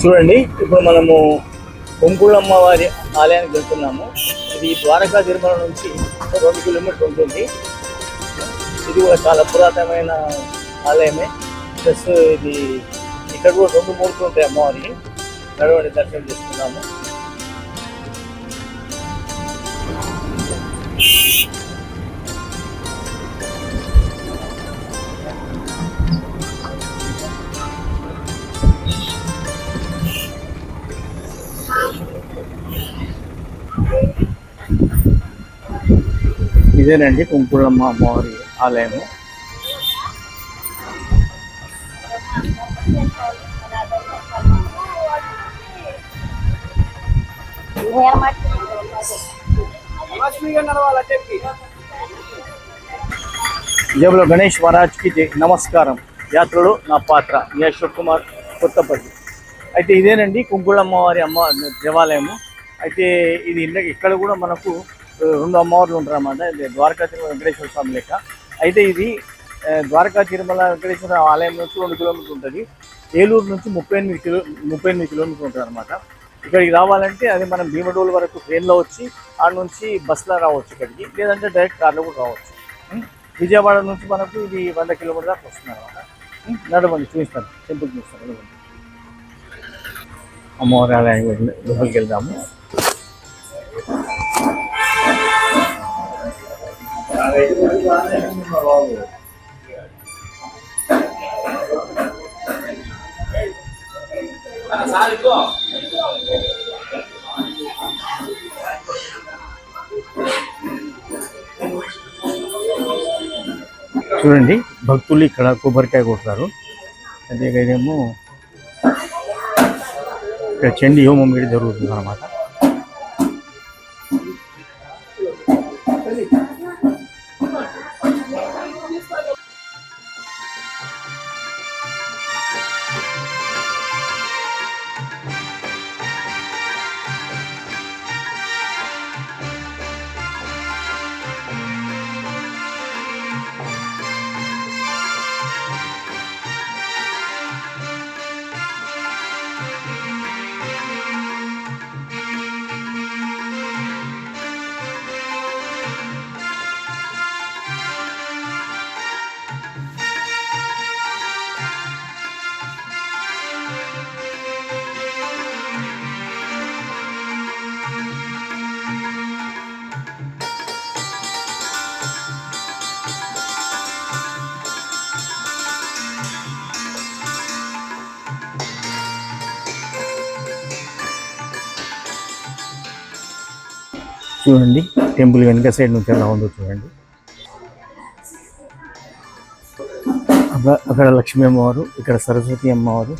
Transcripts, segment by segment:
చూడండి ఇప్పుడు మనము కొంకుళ్ళమ్మ వారి ఆలయానికి వెళ్తున్నాము. ఇది ద్వారకా తిరుమల నుంచి రెండు కిలోమీటర్ ఉంటుంది. ఇది కూడా చాలా పురాతనమైన ఆలయమే. ప్లస్ ఇది ఇక్కడ కూడా రెండు మూర్తులు ఉంటాయి అమ్మవారికి. నడవండి దర్శనం చేసుకున్నాము. ఇదేనండి కుంకుళమ్మ అమ్మవారి ఆలయము. జబుల గణేష్ మహారాజ్కి జై నమస్కారం. యాత్రలో నా పాత్ర అశోక్ కుమార్ కొత్తపల్లి. అయితే ఇదేనండి కుంకుళమ్మ వారి అమ్మ దేవాలయము. అయితే ఇది ఇక్కడ కూడా మనకు రెండు అమ్మవార్లు ఉంటారు అన్నమాట ఇది ద్వారకా తిరుమల వెంకటేశ్వర స్వామి లెక్క. అయితే ఇది ద్వారకా తిరుమల వెంకటేశ్వర ఆలయం నుంచి రెండు కిలోమీటర్లు ఉంటుంది. ఏలూరు నుంచి ముప్పై ఎనిమిది కిలో ముప్పై ఎనిమిది కిలోమీటర్లు ఉంటుంది అనమాట ఇక్కడికి రావాలంటే అది మనం భీమడోలు వరకు ట్రైన్లో వచ్చి ఆడ నుంచి బస్సులో రావచ్చు ఇక్కడికి. లేదంటే డైరెక్ట్ కార్లో కూడా రావచ్చు. విజయవాడ నుంచి మనకు ఇది వంద కిలోమీటర్ దాకా వస్తుంది అనమాట నడవండి చూపిస్తాను. టెంపుల్ చూపిస్తాను. అమ్మవారి ఆలయం లోపలికి వెళ్దాము. చూడండి భక్తులు ఇక్కడ కొబ్బరికాయ కొడతారు. అదే ఇక్కడ చండీ హోమం కూడా జరుగుతుంది అన్నమాట చూడండి టెంపుల్ వెనక సైడ్ నుంచి ఎలా ఉందో చూడండి. అక్కడ- అక్కడ లక్ష్మీ అమ్మవారు ఇక్కడ సరస్వతి అమ్మవారు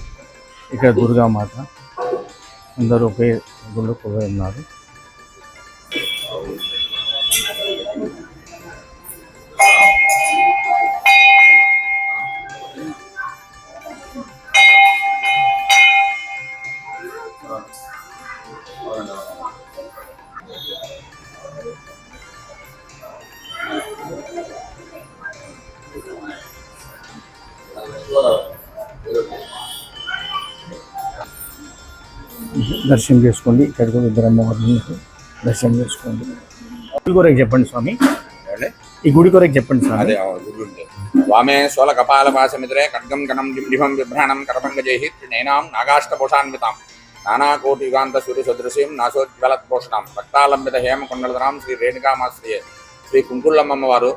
ఇక్కడ దుర్గామాత అందరూ ఒకే గుళ్ళు ఉన్నారు. దర్శనం చేసుకోండి. ఇక్కడ కూడా ఇద్దరు అమ్మవారిని దర్శనం చేసుకోండి. గుడి కొరకు చెప్పండి స్వామి? ఈ గుడి కొరకు చెప్పండి స్వామి. వామే సోల కపాల పాశమిత్రే ఖడ్గం గణం డిండిభం బిభ్రాణం కరపంగజై త్రినేనాం నాగాష్టభూషాన్వితాం. నానాకోటి యుగాంత సూర్య సదృశీం నాశోజ్వలత్పోషణం రక్తాలంబిత హేమ కొండలధరాం శ్రీ రేణుకామాశ్రయ. శ్రీ కుంకుళ్ళమ్మ వారు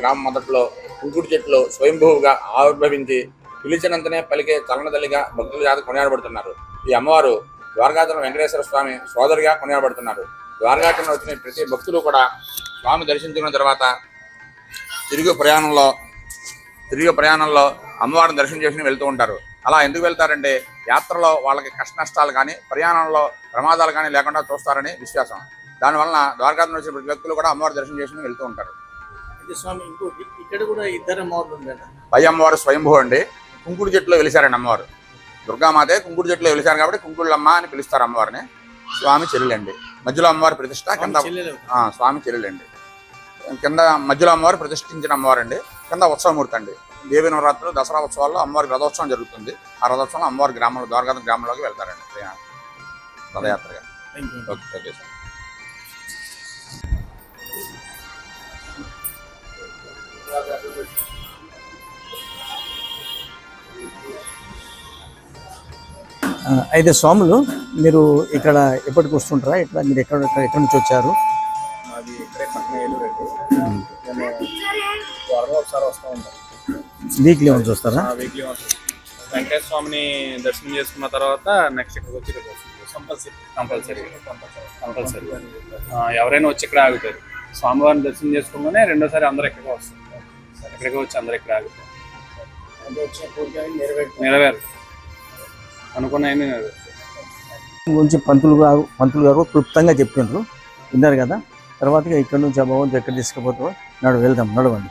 గ్రామం మొదట్లో కుంకుడు చెట్లు స్వయంభూగా ఆవిర్భవించి పిలిచినంతనే పలికే చలనదల్లిగా భక్తుల చేత కొనియాడబడుతున్నారు. ఈ అమ్మవారు ద్వారకాత్రిమ వెంకటేశ్వర స్వామి సోదరిగా కొనియాడబడుతున్నారు. ద్వారకాత్రిమ వచ్చిన ప్రతి భక్తులు కూడా స్వామి దర్శించుకున్న తర్వాత తిరిగి ప్రయాణంలో తిరిగి ప్రయాణంలో అమ్మవారిని దర్శనం చేసుకుని వెళ్తూ ఉంటారు. అలా ఎందుకు వెళ్తారంటే యాత్రలో వాళ్ళకి కష్ట నష్టాలు కానీ ప్రయాణంలో ప్రమాదాలు కానీ లేకుండా చూస్తారని విశ్వాసం. దానివలన ద్వారకాధం వచ్చిన ప్రతి వ్యక్తులు కూడా అమ్మవారి దర్శనం చేసుకుని వెళ్తూ ఉంటారు. ఇక్కడ కూడా ఇద్దరు అమ్మవార్లు ఉందంట పై అమ్మవారు స్వయంభూ అండి. కుంకుడు చెట్టులో వెలిసారండి అమ్మవారు. దుర్గామాతే కుంకుడు చెట్టులో వెలిసారు కాబట్టి కుంకుళ్ళమ్మ అని పిలుస్తారు అమ్మవారిని. స్వామి చెల్లెలండి. మధ్యలో అమ్మవారి ప్రతిష్ట కింద స్వామి చెల్లెలండి. కింద మధ్యలో అమ్మవారు ప్రతిష్ఠించిన అమ్మవారు అండి కింద ఉత్సవమూర్తి అండి. దేవి నవరాత్రులు దసరా ఉత్సవాల్లో అమ్మవారి రథోత్సవం జరుగుతుంది. ఆ రథోత్సవం అమ్మవారి గ్రామంలో ద్వారకా గ్రామంలోకి వెళ్తారండి. రథయాత్రగా ఓకే ఓకే సార్. ఆ, అయితే స్వాములు మీరు ఇక్కడ ఎప్పటికి వస్తుంటారా? ఇట్లా మీరు ఎక్కడ ఎక్కడ- నుంచి వచ్చారు? వీక్లీ వన్స్ వస్తారా? వెంకటేశ్వర స్వామిని దర్శనం చేసుకున్న తర్వాత నెక్స్ట్ ఇక్కడికి వచ్చి ఇక్కడ దర్శనం కంపల్సరీ. కంపల్సరీ. కంపల్సరీ. ఎవరైనా వచ్చి ఇక్కడ ఆగుతారు. స్వామివారిని దర్శనం చేసుకోగానే రెండోసారి అందరూ ఇక్కడికి వస్తారు. ఇక్కడికి వచ్చి అందరూ ఇక్కడ ఆగుతారు. నెరవేరు అనుకున్నాయని గురించి పంతులు గారు పంతులు గారు క్లుప్తంగా చెప్పిండ్రు. విన్నారు కదా? తర్వాత ఇక్కడ నుంచి ఆ భగవంతుడు ఎక్కడ తీసుకుపోతారో నడు వెళ్దాం. నడవండి.